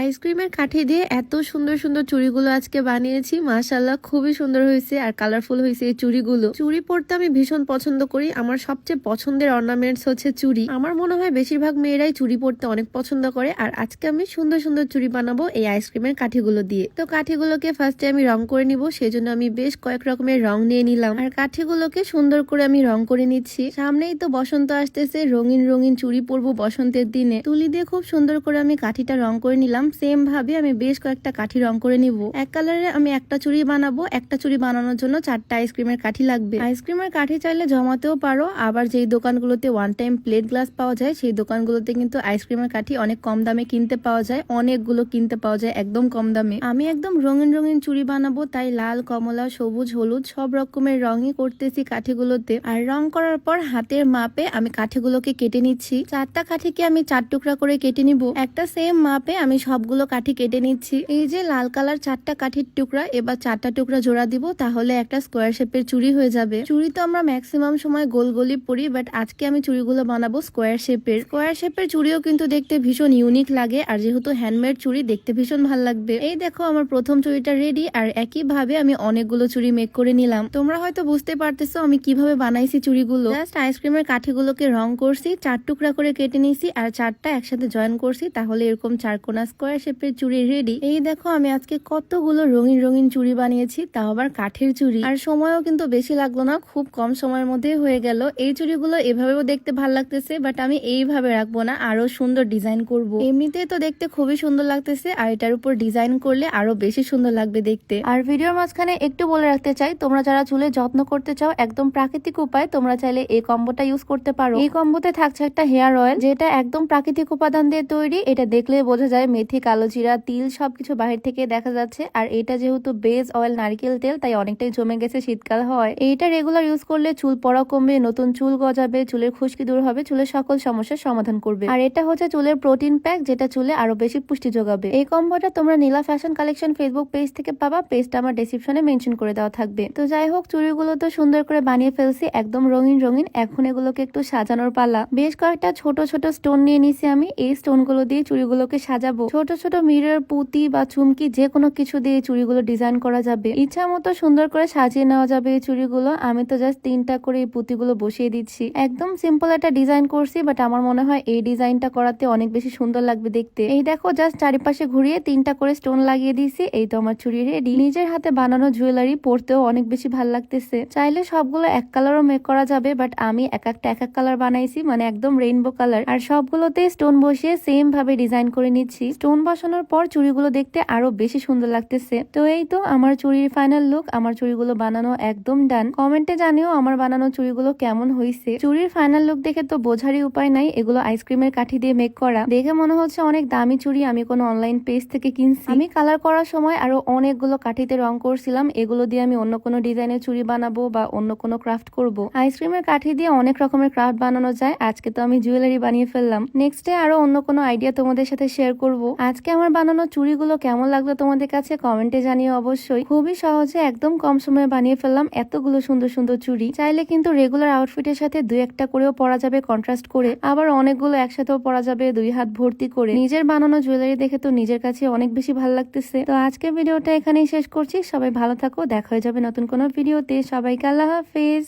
আইসক্রিমের কাঠি দিয়ে এত সুন্দর সুন্দর চুড়িগুলো আজকে বানিয়েছি মাশাল্লাহ খুবই সুন্দর হয়েছে আর কালারফুল হয়েছে এই চুড়িগুলো। চুড়ি পরতে আমি ভীষণ পছন্দ করি, আমার সবচেয়ে পছন্দের অর্নামেন্টস হচ্ছে চুড়ি। আমার মনে হয় বেশিরভাগ মেয়েরাই চুড়ি পরতে অনেক পছন্দ করে আর আজকে আমি সুন্দর সুন্দর চুড়ি বানাবো এই আইসক্রিমের কাঠিগুলো দিয়ে। তো কাঠিগুলোকে ফার্স্টে আমি রং করে নিব সেই জন্য আমি বেশ কয়েক রকমের রং নিয়ে নিলাম। আর কাঠিগুলোকে সুন্দর করে আমি রং করে নিচ্ছি। সামনেই তো বসন্ত আসতেছে, রঙিন রঙিন চুড়ি পরবো বসন্তের দিনে। তুলি দিয়ে খুব সুন্দর করে আমি কাঠিটা রং করে নিলাম। সেম ভাবে আমি বেশ কয়েকটা কাঠি রং করে নিব। এক কালারে আমি একটা চুড়ি বানাবো, একটা চুড়ি বানানোর জন্য চারটা আইসক্রিমের কাঠি লাগবে। আইসক্রিমের কাঠি চাইলে জমাতেও পারো, আবার যেই দোকানগুলোতে ওয়ান টাইম প্লেট গ্লাস পাওয়া যায়, সেই দোকানগুলোতে কিন্তু আইসক্রিমের কাঠি অনেক কম দামে কিনতে পাওয়া যায়, অনেকগুলো কিনতে পাওয়া যায় একদম কম দামে। আমি একদম রঙিন রঙিন চুড়ি বানাবো, তাই লাল, কমলা, সবুজ, হলুদ, সব রকমের রঙই করতেছি কাঠিগুলোতে। আর রং করার পর হাতের মাপে আমি কাঠিগুলোকে কেটে নিচ্ছি। চারটা কাঠিকে আমি চার টুকরা করে কেটে নিব। একটা সেম মাপে আমি সবগুলো কাঠি কেটে নিচ্ছি। এই যে লাল কালার চারটা কাঠির টুকরা, এবার চারটা টুকরা জোড়া দিব, তাহলে একটা স্কোয়ার শেপের চুড়ি হয়ে যাবে। চুড়ি তো আমরা ম্যাক্সিমাম সময় গোল গোলই পরি বাট আজকে আমি চুড়িগুলো বানাবো স্কোয়ার শেপের স্কোয়ার শেপের চুড়িও কিন্তু দেখতে ভীষণ ইউনিক লাগে, আর যেহেতু হ্যান্ডমেড চুড়ি, দেখতে ভীষণ ভালো লাগবে। এই দেখো আমার প্রথম চুড়িটা রেডি আর একই ভাবে আমি অনেকগুলো চুড়ি মেক করে নিলাম। তোমরা হয়তো বুঝতে পারতেছো আমি কীভাবে বানাইছি চুড়িগুলো। জাস্ট আইসক্রিমের কাঠিগুলোকে রং করছি, চার টুকরা করে কেটে নিয়েছি আর চারটা একসাথে জয়েন করছি, তাহলে এরকম চারকোনা স্কোয়ার শেপের চুড়ি রেডি এই দেখো, আমি আজকে কতগুলো রঙিন রঙিন চুড়ি বানিয়েছি, তাও আবার কাঠের চুড়ি আর সময়ও কিন্তু বেশি লাগল না, খুব কম সময়ের মধ্যে হয়ে গেল। এই চুড়িগুলো এভাবেও দেখতে ভালো লাগতেছে বাট আমি এইভাবে রাখব না, আরও সুন্দর ডিজাইন করব। এমনিতে তো দেখতে খুবই সুন্দর লাগতেছে, আর এটার উপর ডিজাইন করলে আরও বেশি সুন্দর লাগবে দেখতে। আর ভিডিওর মাঝখানে একটু বলে রাখতে চাই, তোমরা যারা চুলে যত্ন করতে চাও, একদম প্রাকৃতিক উপায়, তোমরা চাইলে এই কম্বোটা ইউজ করতে পারো। এই কম্বোতে থাকছে একটা হেয়ার অয়েল যেটা একদম প্রাকৃতিক উপাদান দিয়ে তৈরি, এটা দেখলে বোঝা যায়, মেথি কালো জিরা, তিল সবকিছু বাহির থেকে দেখা যাচ্ছে। আর এটা যেহেতু বেজ অয়েল নারকেল তেল, তাই অনেকটাই জমে গেছে শীতকাল হয় এইটা রেগুলার ইউজ করলে চুল পড়া কমবে, নতুন চুল গজাবে, চুলের খুশকি দূর হবে, চুলের সকল সমস্যার সমাধান করবে। আর এটা হচ্ছে চুলের প্রোটিন প্যাক যেটা চুলে আরও বেশি পুষ্টি যোগাবে। এই কম্বোটা তোমরা Nila fashion collection Facebook page থেকে পাবা পেজটা আমার ডেসক্রিপশনে মেনশন করে দেওয়া থাকবে। তো যাই হোক চুড়িগুলো তো সুন্দর করে বানিয়ে ফেলছি, একদম রঙিন রঙিন। এখন এগুলোকে একটু সাজানোর পালা। বেশ কয়েকটা ছোট ছোট স্টোন নিয়ে নিছি আমি। এই স্টোনগুলো দিয়ে চুড়িগুলোকে সাজাবো। ছোট ছোট ছোট মিরর পুঁতি বা চুমকি, যে কোনো কিছু দিয়ে চুড়িগুলো ডিজাইন করা যাবে। ইচ্ছা মতো সুন্দর করে সাজিয়ে নেওয়া যাবে এই চুড়িগুলো। আমি তো জাস্ট তিনটা করে এই পুঁতিগুলো বসিয়ে দিচ্ছি। একদম সিম্পল একটা ডিজাইন করছি বাট আমার মনে হয় এই ডিজাইনটা করাতে অনেক বেশি সুন্দর লাগবে দেখতে। এই দেখো জাস্ট চারিপাশে ঘুরিয়ে তিনটা করে স্টোন লাগিয়ে দিয়েছি। এই তো আমার চুড়ি রেডি নিজের হাতে বানানো জুয়েলারি পরতেও অনেক বেশি ভালো লাগতেছে। চাইলে সবগুলো এক কালারও মেক করা যাবে বাট আমি এক একটা, এক এক কালার বানাইছি মানে একদম রেইনবো কালার আর সবগুলোতে স্টোন বসিয়ে সেম ভাবে ডিজাইন করে নিচ্ছি। স্টোন বসানোর পর চুড়িগুলো দেখতে আরও বেশি সুন্দর লাগতেছে। তো এই তো আমার চুড়ির ফাইনাল লুক আমার চুড়িগুলো বানানো একদম ডান কমেন্টে জানিও আমার বানানো চুড়িগুলো কেমন হয়েছে চুড়ির ফাইনাল লুক দেখে তো বোঝারই উপায় নাই, এগুলো আইসক্রিমের কাঠি দিয়ে মেক করা। দেখে মনে হচ্ছে অনেক দামি চুড়ি আমি কোনো অনলাইন পেজ থেকে কিনছি। আমি কালার করার সময় আরও অনেকগুলো কাঠিতে রং করছিলাম, এগুলো দিয়ে আমি অন্য কোনো ডিজাইনের চুড়ি বানাবো বা অন্য কোনো ক্রাফট করব। আইসক্রিমের কাঠি দিয়ে অনেক রকমের ক্রাফট বানানো যায়, আজকে তো আমি জুয়েলারি বানিয়ে ফেললাম। নেক্সট ডে আরও অন্য কোনো আইডিয়া তোমাদের সাথে শেয়ার করব। আজকে আমার বানানো চুড়িগুলো কেমন লাগল তোমাদের কাছে কমেন্টে জানিয়ে অবশ্যই। খুবই সহজে একদম কম সময়ে বানিয়ে ফেললাম এতগুলো সুন্দর সুন্দর চুড়ি। চাইলে কিন্তু রেগুলার আউটফিটের সাথে দুই একটা করেও পরা যাবে কন্ট্রাস্ট করে। আবার অনেকগুলো একসাথেও পরা যাবে দুই হাত ভর্তি করে। নিজের বানানো জুয়েলারি দেখে তো নিজের কাছে অনেক বেশি ভালো লাগতেছে। তো আজকে ভিডিওটা এখানেই শেষ করছি। সবাই ভালো থাকো। দেখা হয়ে যাবে নতুন কোনো ভিডিওতে সবাইকে আল্লাহ হাফেজ।